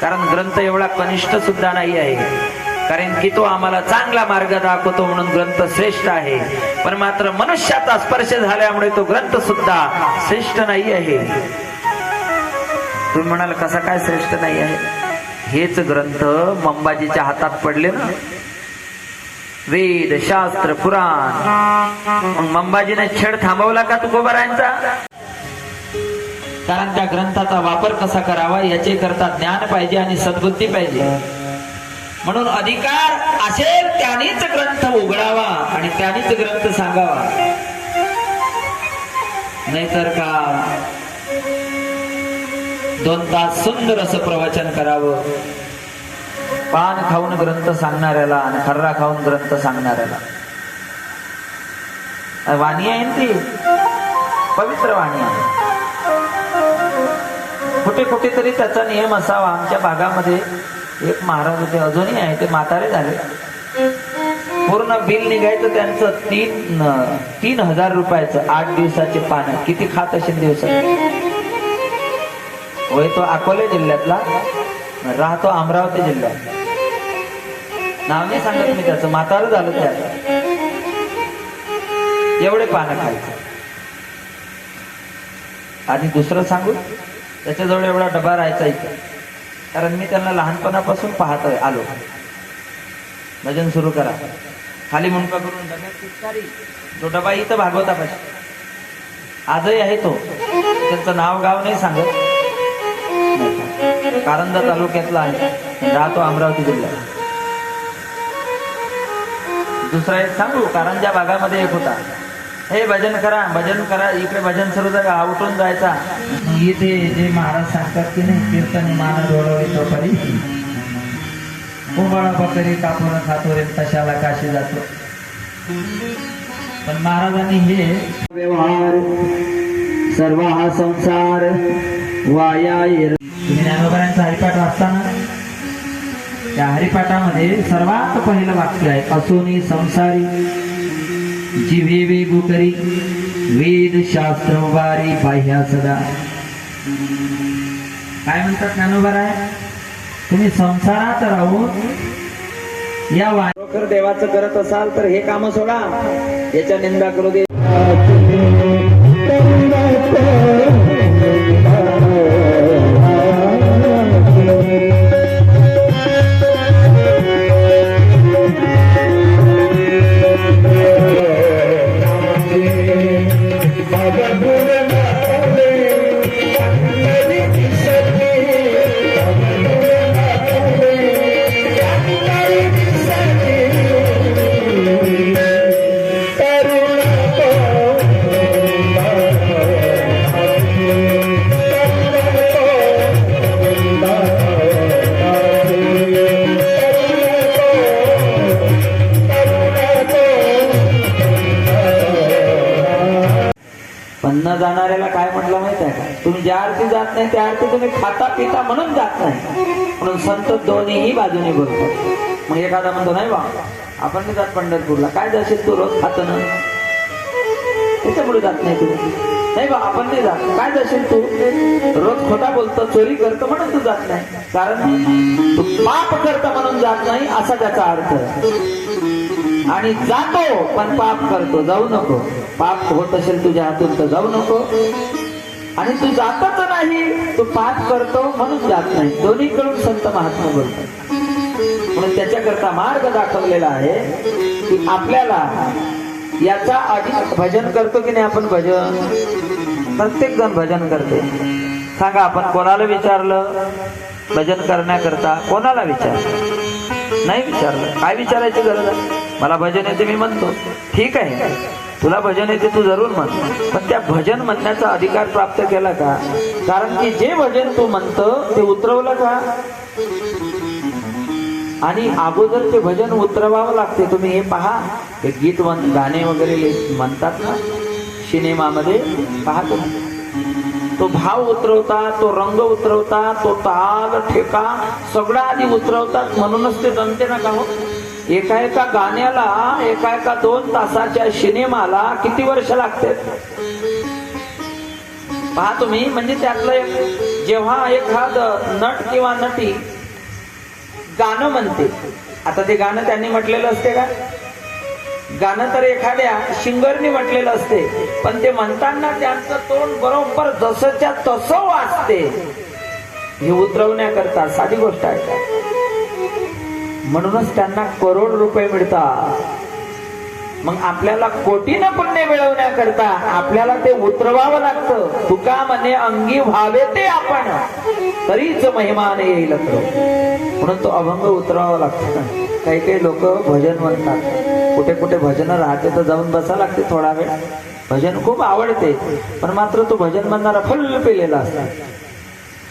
कारण ग्रंथ एवढा कनिष्ठ सुद्धा नाही आहे. कारण की तो आम्हाला चांगला मार्ग दाखवतो म्हणून ग्रंथ श्रेष्ठ आहे. पण मात्र मनुष्याचा स्पर्श झाल्यामुळे तो ग्रंथ सुद्धा श्रेष्ठ नाही आहे. तुम्ही म्हणाल कसा काय श्रेष्ठ नाही आहे? हेच ग्रंथ मंबाजीच्या हातात पडले ना. वेद शास्त्र पुराण. मग मंबाजीने छेड थांबवला का तुकोबारायांचा कारण त्या ग्रंथाचा वापर कसा करावा याचे करता ज्ञान पाहिजे आणि सद्बुद्धी पाहिजे. म्हणून अधिकार असेल त्यानेच ग्रंथ उघडावा आणि त्यानेच ग्रंथ सांगावा. नाहीतर का दोन तास सुंदर असं प्रवचन करावं. पान खाऊन ग्रंथ सांगणाऱ्याला आणि खर्रा खाऊन ग्रंथ सांगणाऱ्याला. वाणी आहे ना ती? पवित्र वाणी आहे. कुठे कुठेतरी त्याचा नियम असावा. आमच्या भागामध्ये एक महाराज होते अजूनही आहे ते म्हातारे झाले. पूर्ण बिल निघायचं त्यांचं तीन तीन हजार रुपयाचं आठ दिवसाचे पानं. किती खात असेल दिवसात? होय तो अकोले जिल्ह्यातला. राहतो अमरावती जिल्ह्यात. नाव नाही सांगत मी त्याचं. म्हातारं झालं त्याचं एवढे पानं खायचं. आणि दुसरं सांगू? त्याच्याजवळ एवढा डबा राहायचा इथं. कारण मी त्यांना लहानपणापासून पाहतोय आलो. भजन सुरू करा. खाली मुंडका करून डब्यात तो डबा इथं भागवता पाहिजे. आजही आहे तो. त्यांचं नाव गाव नाही सांगत. कारंजा तालुक्यातला आहे. राहतो अमरावती जिल्ह्यात. दुसरा एक सांगू कारंजा भागामध्ये एक होता. हे भजन करा भजन करा. इकडे भजन सुरू जागा उठून जायचा. इथे जे महाराज सांगतात की नाही कीर्तन मान डोळवली तो परी उबाळा बकरी कापून खातो रे कशाला काशी जातो. पण महाराजांनी हे व्यवहार सर्व हा संसार वाया तुम्ही ज्ञानोबरांचा हरिपाठ वाचताना त्या हरिपाठामध्ये सर्वात पहिलं वाक्य आहे असोनी संसारी जिवे वेगु करी वेद शास्त्र वारी बाह्या सदा. काय म्हणतात ज्ञानोबराय? तुम्ही संसारात राहून या वाखर देवाचं करत असाल तर हे काम सोडा. याच्या निंदा करू दे. पण न जाणाऱ्याला काय म्हटलं माहीत आहे का? तुम्ही ज्या अर्थी जात नाही त्या अर्थी तुम्ही खाता पिता म्हणून जात नाही. म्हणून संत दोन्हीही बाजूने बोलतो मग एखादा म्हणतो नाही बा आपण नाही जात पंढरपूरला. काय जाशील तू रोज खात ना त्याच्यामुळे जात नाही तू. नाही बा आपण नाही जात. काय जाशील तू? रोज खोटा बोलतो चोरी करतो म्हणून तू जात नाही. कारण तू पाप करतो म्हणून जात नाही असा त्याचा अर्थ आणि जातो पण पाप करतो. जाऊ नको. पाप होत असेल तुझ्या हातून तर जाऊ नको. आणि तू जातच नाही तू पाप करतो म्हणून जात नाही. दोन्हीकडून संत महात्मा बोलतात. म्हणून त्याच्याकरता मार्ग दाखवलेला आहे की आपल्याला याचा आधी भजन करतो की नाही आपण भजन? प्रत्येक जण भजन करते. सांगा आपण कोणाला विचारलं भजन करण्याकरता? कोणाला विचार नाही विचारलं. काय विचारायची गरज आहे? मला भजन येते मी म्हणतो. ठीक आहे. तुला भजन येते तू जरूर म्हण. पण त्या भजन म्हणण्याचा अधिकार प्राप्त केला का? कारण की जे भजन तू म्हणतो ते उतरवलं का? आणि अगोदर ते भजन उतरवावं लागते. तुम्ही हे पहा. हे गीत म्हण- गाणे वगैरे म्हणतात ना? सिनेमामध्ये पाहतो. तो भाव उतरवता तो रंग उतरवता तो ताल ठेका सगळं आधी उतरवतात. म्हणूनच ते जमते ना का हो एका एका गाण्याला एका एका दोन तासाच्या सिनेमाला किती वर्ष लागते? पहा तुम्ही म्हणजे त्यातलं एक जेव्हा एखाद नट किंवा नटी गाणं म्हणते आता ते गाणं त्यांनी म्हटलेलं असते का? गाणं तर एखाद्या सिंगरनी म्हटलेलं असते पण ते म्हणताना त्यांचं तोंड बरोबर जसंच्या तसं वाचते हे उतरवण्याकरता साधी गोष्ट आहे का? म्हणूनच त्यांना करोड रुपये मिळतात. मग आपल्याला कोटीनं पुण्य मिळवण्याकरता आपल्याला ते उतरवावं लागतं. तुका म्हणे अंगी व्हावे ते आपण. तरीच महिमाने येईल म्हणून तो अभंग उतरवावा लागतो काही काही लोक भजन म्हणतात. कुठे कुठे भजन राहते तर जाऊन बसा लागते थोडा वेळ. भजन खूप आवडते. पण मात्र तो भजन म्हणणारा फुल पेलेला असतात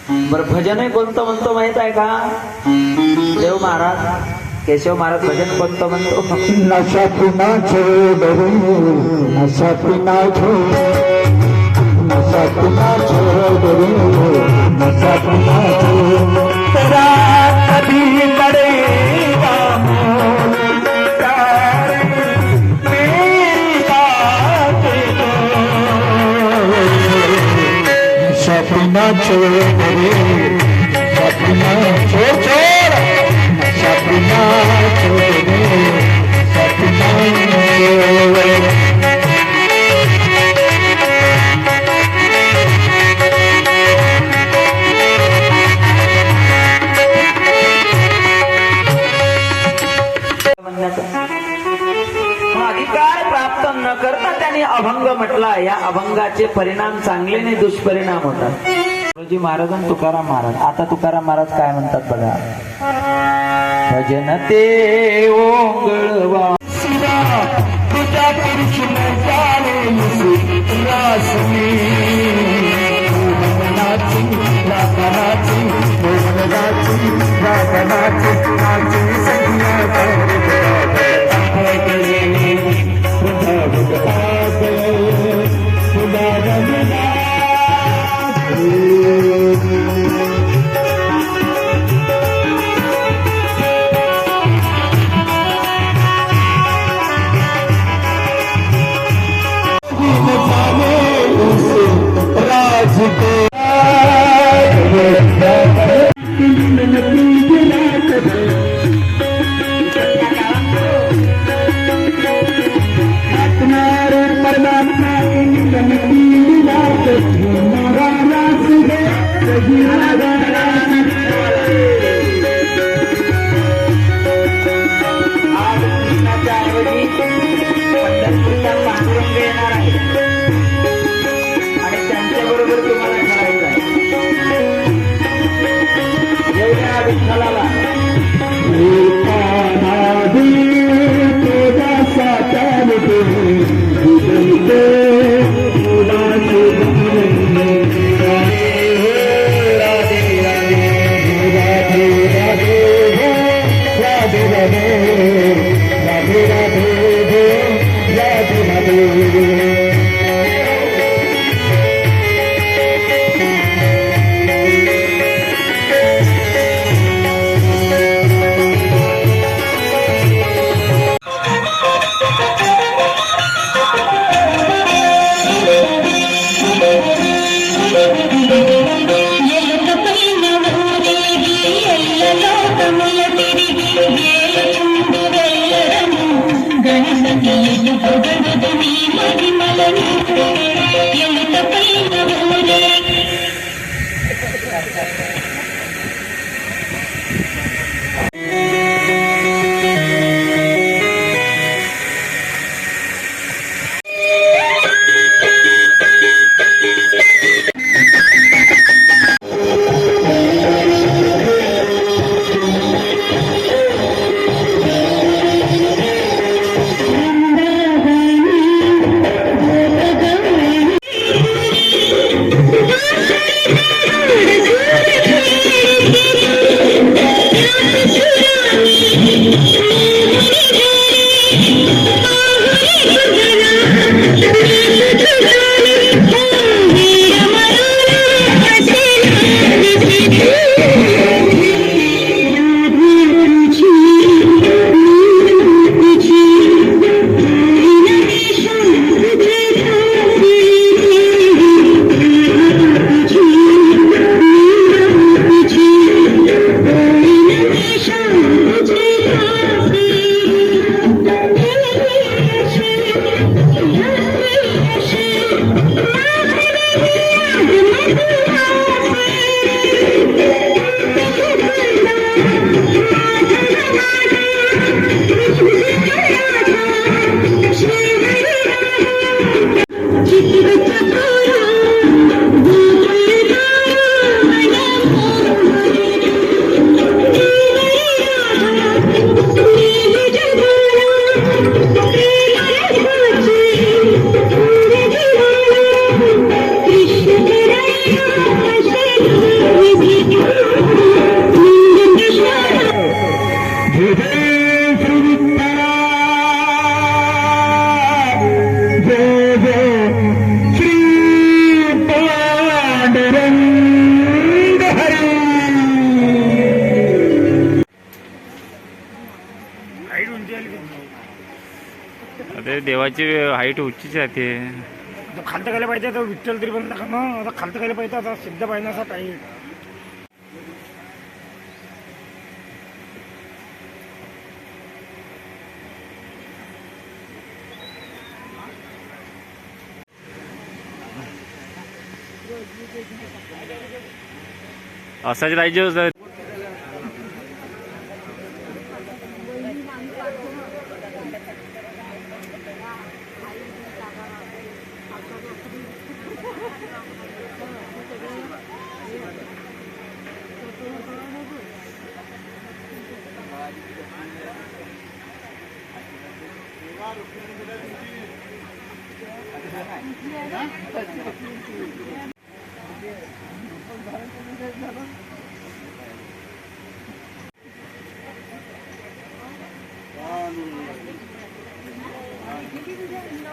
बर भजनही कोणतं म्हणतो माहीत आहे का? देव महाराज केशव महाराज भजन कोणतं म्हणतो? नशा पिना छोड़ो नशा पिना छोड़ो नशा पिना छोड़ो नशा पिना छोड़ो. तेरा नशा पिना म्हटला या अभंगाचे परिणाम चांगले नाही दुष्परिणाम होतात. गुरुजी महाराज आणि तुकाराम महाराज आता तुकाराम महाराज काय म्हणतात बघा? भजन ते ओंगळवा देवाची हाईट उंचीच राहते. खालतं गेलं पाहिजे तर विठ्ठल तरी पण मग आता खालतं गेलं पाहिजे आता सिद्ध पाहिजे असा टाईट असाच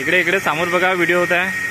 इकडे इकडे समोर बघा व्हिडिओ होत आहे.